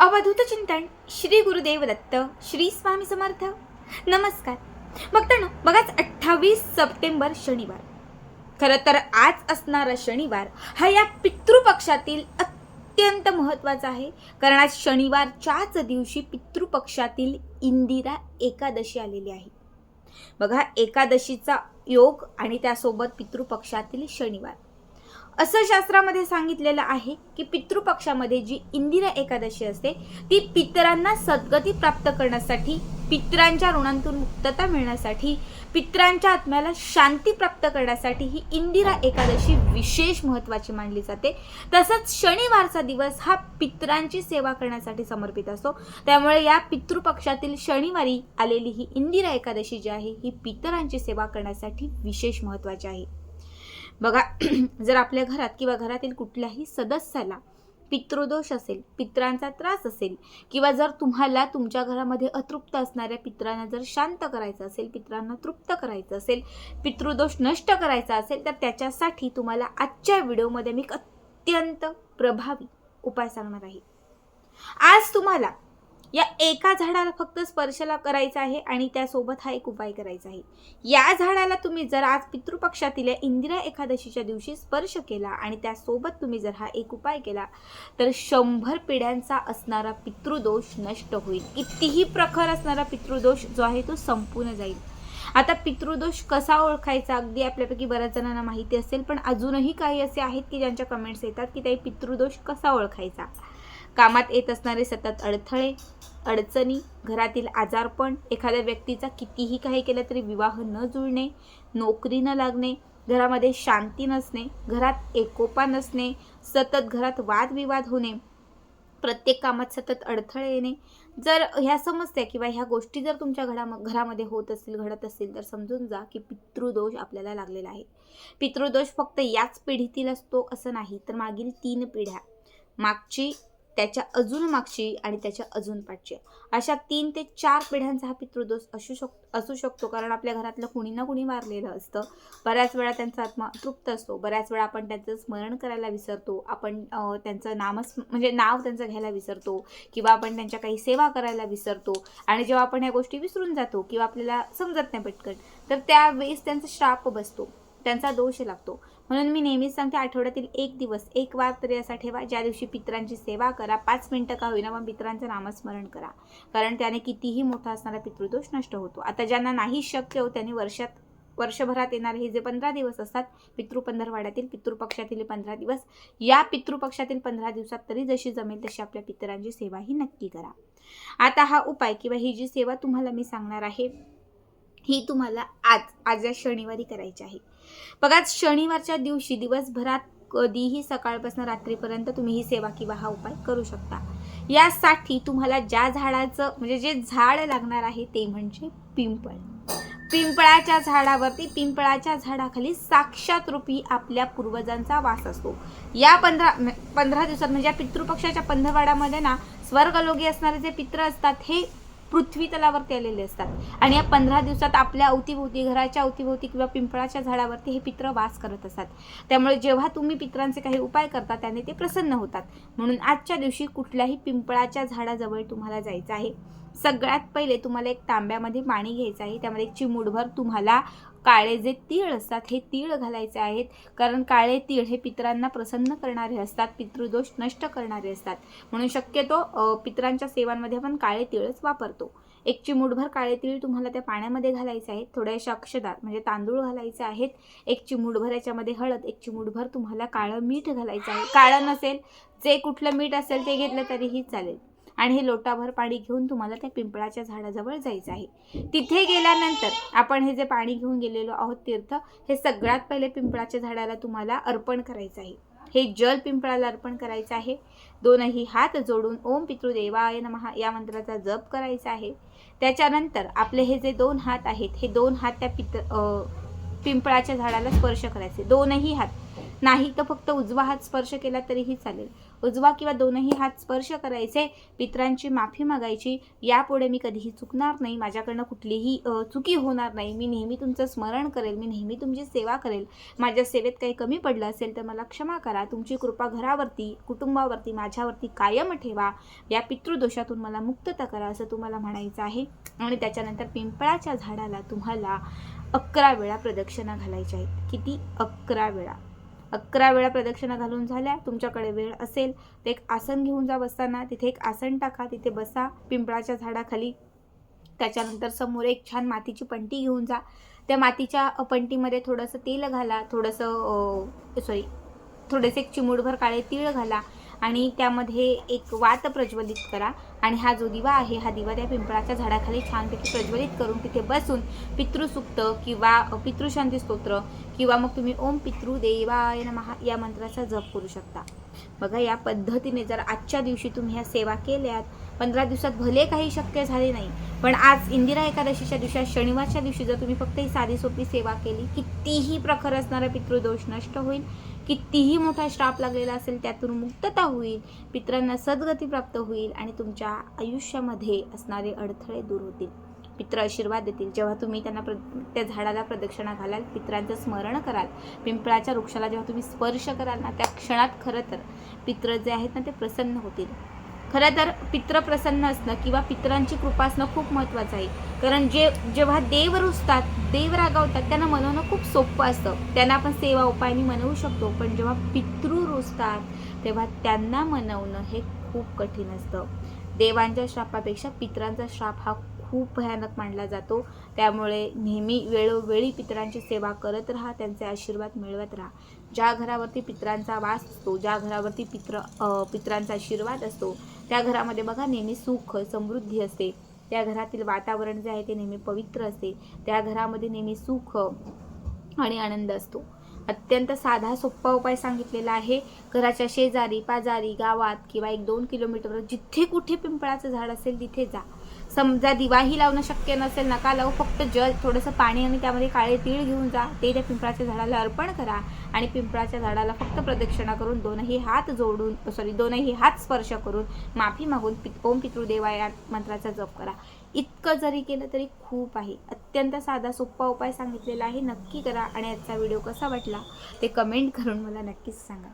अवधूत चिंतन श्री गुरुदेव दत्त श्री स्वामी समर्थ. नमस्कार. बघताना बघाच अठ्ठावीस सप्टेंबर शनिवार. खरं तर आज असणारा शनिवार हा या पितृपक्षातील अत्यंत महत्त्वाचा आहे. कारण आज शनिवारच्याच दिवशी पितृपक्षातील इंदिरा एकादशी आलेली आहे. बघा एकादशीचा योग आणि त्यासोबत पितृपक्षातील शनिवार. असं शास्त्रामध्ये सांगितलेलं आहे की पितृपक्षामध्ये जी इंदिरा एकादशी असते ती पितरांना सद्गती प्राप्त करण्यासाठी पितरांच्या ऋणांतून मुक्तता मिळण्यासाठी पितरांच्या आत्म्याला शांती प्राप्त करण्यासाठी ही इंदिरा एकादशी विशेष महत्त्वाची मानली जाते. तसंच शनिवारचा दिवस हा पितरांची सेवा करण्यासाठी समर्पित असतो. त्यामुळे या पितृपक्षातील शनिवारी आलेली ही इंदिरा एकादशी जी आहे ही पितरांची सेवा करण्यासाठी विशेष महत्त्वाची आहे. बघा जर आपल्या घरात किंवा घरातील कुठल्याही सदस्याला पितृदोष असेल पित्रांचा त्रास असेल किंवा जर तुम्हाला तुमच्या घरामध्ये अतृप्त असणाऱ्या पित्रांना जर शांत करायचं असेल पित्रांना तृप्त करायचं असेल पितृदोष नष्ट करायचा असेल तर त्याच्यासाठी तुम्हाला आजच्या व्हिडिओमध्ये मी अत्यंत प्रभावी उपाय सांगणार आहे. आज तुम्हाला या एका झाडाला फक्त स्पर्शला करायचा आहे आणि त्यासोबत हा एक उपाय करायचा आहे. या झाडाला तुम्ही जर आज पितृपक्षातील इंदिरा एकादशीच्या दिवशी स्पर्श केला आणि त्यासोबत तुम्ही जर हा एक उपाय केला तर शंभर पिढ्यांचा असणारा पितृदोष नष्ट होईल. कितीही प्रखर असणारा पितृदोष जो आहे तो संपून जाईल. आता पितृदोष कसा ओळखायचा अगदी आपल्यापैकी बऱ्याच जणांना माहिती असेल पण अजूनही काही असे आहेत की ज्यांच्या कमेंट्स येतात की ते पितृदोष कसा ओळखायचा? कामात येत असणारे सतत अडथळे अडचणी घरातील आजारपण एखाद्या व्यक्तीचा कितीही काही केलं तरी विवाह न जुळणे नोकरी न लागणे घरामध्ये शांती नसणे घरात एकोपा नसणे सतत घरात वादविवाद होणे प्रत्येक कामात सतत अडथळे येणे. जर ह्या समस्या किंवा ह्या गोष्टी जर तुमच्या घरा घरामध्ये होत असतील घडत असतील तर समजून जा की पितृदोष आपल्याला लागलेला आहे. पितृदोष फक्त याच पिढीतील असतो असं नाही तर मागील तीन पिढ्या मागची त्याच्या अजून मागची आणि त्याच्या अजून पाठची. अशा तीन ते चार पिढ्यांचा हा पितृदोष असू शक असू शकतो. कारण आपल्या घरातलं कुणी ना कुणी मारलेलं असतं. बऱ्याच वेळा त्यांचा आत्मा तृप्त असतो. बऱ्याच वेळा आपण त्यांचं स्मरण करायला विसरतो. आपण त्यांचं नामस म्हणजे नाव त्यांचं घ्यायला विसरतो. किंवा आपण त्यांच्या काही सेवा करायला विसरतो. आणि जेव्हा आपण ह्या गोष्टी विसरून जातो किंवा आपल्याला समजत नाही पटकन तर त्यावेळेस त्यांचा श्राप बसतो. त्यांचा दोष लागतो. म्हणून मी नेहमीच सांगते आठवड्यातील एक दिवस एक वार तरी असा ठेवा ज्या दिवशी पितरांची सेवा करा पाच मिनटं का होईना पण पितरांचं नामस्मरण करा. कारण त्याने कितीही मोठा असणारा पितृदोष नष्ट होतो. आता ज्यांना नाही शक्य हो त्यांनी वर्षात वर्षभरात येणारे हे जे पंधरा दिवस असतात पितृ पंधरवाड्यातील पितृपक्षातील पंधरा दिवस या पितृपक्षातील पंधरा दिवसात तरी जशी जमेल तशी आपल्या पितरांची सेवा ही नक्की करा. आता हा उपाय किंवा ही जी सेवा तुम्हाला मी सांगणार आहे ही तुम्हाला आज आज या शनिवारी करायची आहे. बघा शनिवारच्या दिवशी दिवसभरात कधीही सकाळपासून रात्रीपर्यंत तुम्ही ही सेवा किंवा हा उपाय करू शकता. यासाठी तुम्हाला ज्या झाडाचं म्हणजे जे झाड लागणार आहे ते म्हणजे पिंपळ. पिंपळाच्या झाडावरती पिंपळाच्या झाडाखाली साक्षात रूपी आपल्या पूर्वजांचा वास असतो. या पंधरा पंधरा दिवसात म्हणजे या पितृपक्षाच्या पंधरवाड्यामध्ये ना स्वर्गलोगी असणारे जे पित्र असतात हे पृथ्वी तलावरती आलेले असतात. आणि या पंधरा दिवसात आपल्या अवतीभोवती घराच्या अवतीभोवती किंवा पिंपळाच्या झाडावरती हे पित्र वास करत असतात. त्यामुळे जेव्हा तुम्ही पित्रांचे काही उपाय करता त्याने ते प्रसन्न होतात. म्हणून आजच्या दिवशी कुठल्याही पिंपळाच्या झाडाजवळ तुम्हाला जायचं आहे. सगळ्यात पहिले तुम्हाला एक तांब्यामध्ये पाणी घ्यायचं आहे. त्यामध्ये एक चिमूटभर तुम्हाला काळे जे तीळ असतात हे तीळ घालायचे आहेत. कारण काळे तीळ हे पितरांना प्रसन्न करणारे असतात पितृदोष नष्ट करणारे असतात. म्हणून शक्यतो पितरांच्या सेवांमध्ये आपण काळे तीळच वापरतो. एक चिमूटभर काळे तीळ तुम्हाला त्या पाण्यामध्ये घालायचे आहेत. थोड्याशा अक्षदार म्हणजे तांदूळ घालायचे आहेत. एक चिमूटभर याच्यामध्ये हळद एक चिमूटभर तुम्हाला काळं मीठ घालायचं आहे. काळं नसेल जे कुठलं मीठ असेल ते घेतलं तरीही चालेल. आणि हे लोटाभर पाणी घेऊन तुम्हाला त्या पिंपळाच्या झाडाजवळ जायचं आहे. तिथे गेल्यानंतर आपण हे जे पाणी घेऊन गेलेलो आहोत तीर्थ हे सगळ्यात पहिले पिंपळाच्या झाडाला तुम्हाला अर्पण करायचं आहे. हे जल पिंपळाला अर्पण करायचं आहे. दोनही हात जोडून ओम पितृदेवाय नमः या मंत्राचा जप करायचा आहे. त्याच्यानंतर आपले हे जे दोन हात आहेत हे दोन हात त्या पित पिंपळाच्या झाडाला स्पर्श करायचे. दोनही हात. नाही तर फक्त उजवा हात स्पर्श केला तरीही चालेल. उजवा किंवा दोनही हात स्पर्श करायचे पित्रांची माफी मागायची यापुढे मी कधीही चुकणार नाही. माझ्याकडनं कुठलीही चुकी होणार नाही. मी नेहमी तुमचं स्मरण करेल. मी नेहमी तुमची सेवा करेल. माझ्या सेवेत काही कमी पडलं असेल तर मला क्षमा करा. तुमची कृपा घरावरती कुटुंबावरती माझ्यावरती कायम ठेवा. या पितृदोषातून मला मुक्तता करा असं तुम्हाला म्हणायचं आहे. आणि त्याच्यानंतर पिंपळाच्या झाडाला तुम्हाला अकरा वेळा प्रदक्षिणा घालायच्या आहेत. किती अकरा वेळा? अकरा वेळा प्रदक्षिणा घालून झाल्या. तुमच्याकडे वेळ असेल तर एक आसन घेऊन जा बसताना. तिथे एक आसन टाका. तिथे बसा. पिंपळाच्या झाडाखाली. त्याच्यानंतर समोर एक छान मातीची पंटी घेऊन जा. त्या मातीच्या पंटीमध्ये थोडंसं तेल घाला. थोडंसं सॉरी थोडेसे एक चिमूटभर काळे तीळ घाला. आणि त्यामध्ये एक वात प्रज्वलित करा. आणि हा जो दिवा आहे हा दिवा त्या पिंपळाच्या झाडाखाली छानपैकी प्रज्वलित करून तिथे बसून पितृसुक्त किंवा पितृशांती स्तोत्र किंवा मग तुम्ही ओम पितृ देवाय नमः या मंत्राचा जप करू शकता. बघा या पद्धतीने जर आजच्या दिवशी तुम्ही ह्या सेवा केल्यात पंधरा दिवसात भले काही शक्य झाले नाही पण आज इंदिरा एकादशीच्या दिवशी शनिवारच्या दिवशी जर तुम्ही फक्त ही साधी सोपी सेवा केली कितीही प्रखर असणारा पितृदोष नष्ट होईल. कितीही मोठा श्राप लागलेला असेल त्यातून मुक्तता होईल पित्रांना सद्गती प्राप्त होईल आणि तुमच्या आयुष्यामध्ये असणारे अडथळे दूर होतील. पित्र आशीर्वाद देतील. जेव्हा तुम्ही त्यांना प्र त्या झाडाला प्रदक्षिणा घालाल पित्रांचं स्मरण कराल पिंपळाच्या वृक्षाला जेव्हा तुम्ही स्पर्श कराल ना त्या क्षणात खरं तर पित्र जे आहेत ना ते प्रसन्न होतील. खरं तर पित्र प्रसन्न असणं किंवा पित्रांची कृपा असणं खूप महत्त्वाचं आहे. कारण जे जेव्हा देव रुजतात देव रागावतात त्यांना मनवणं खूप सोपं असतं. त्यांना आपण सेवा उपायाने मनवू शकतो पण जेव्हा पितृ रुजतात तेव्हा त्यांना मनवणं हे खूप कठीण असतं. देवांच्या श्रापापेक्षा पित्रांचा श्राप हा खूप भयानक मानला जातो. त्यामुळे नेहमी वेळोवेळी पितरांची सेवा करत राहा त्यांचे आशीर्वाद मिळवत राहा. ज्या घरावरती पित्रांचा वास असतो ज्या घरावरती पित्र अ, पित्रांचा आशीर्वाद असतो त्या घरामध्ये बघा नेहमी सुख समृद्धी असते. त्या घरातील वातावरण जे आहे ते नेहमी पवित्र असते. त्या घरामध्ये नेहमी सुख आणि आनंद असतो. अत्यंत साधा सोप्पा उपाय सांगितलेला आहे. घराच्या शेजारी पाजारी गावात किंवा एक दोन किलोमीटरवर जिथे कुठे पिंपळाचं झाड असेल तिथे जा. समजा दिवाही लावणं शक्य नसेल नका लावू फक्त जल थोडंसं पाणी आणि त्यामध्ये काळे तीळ घेऊन जा. ते त्या पिंपळाच्या झाडाला अर्पण करा आणि पिंपळाच्या झाडाला फक्त प्रदक्षिणा करून दोनही हात जोडून सॉरी दोनही हात स्पर्श करून माफी मागून पित ओम पितृदेवा या मंत्राचा जप करा. इतकं जरी केलं तरी खूप आहे. अत्यंत साधा सोप्पा उपाय सांगितलेला आहे. नक्की करा आणि आजचा व्हिडिओ कसा वाटला ते कमेंट करून मला नक्कीच सांगा.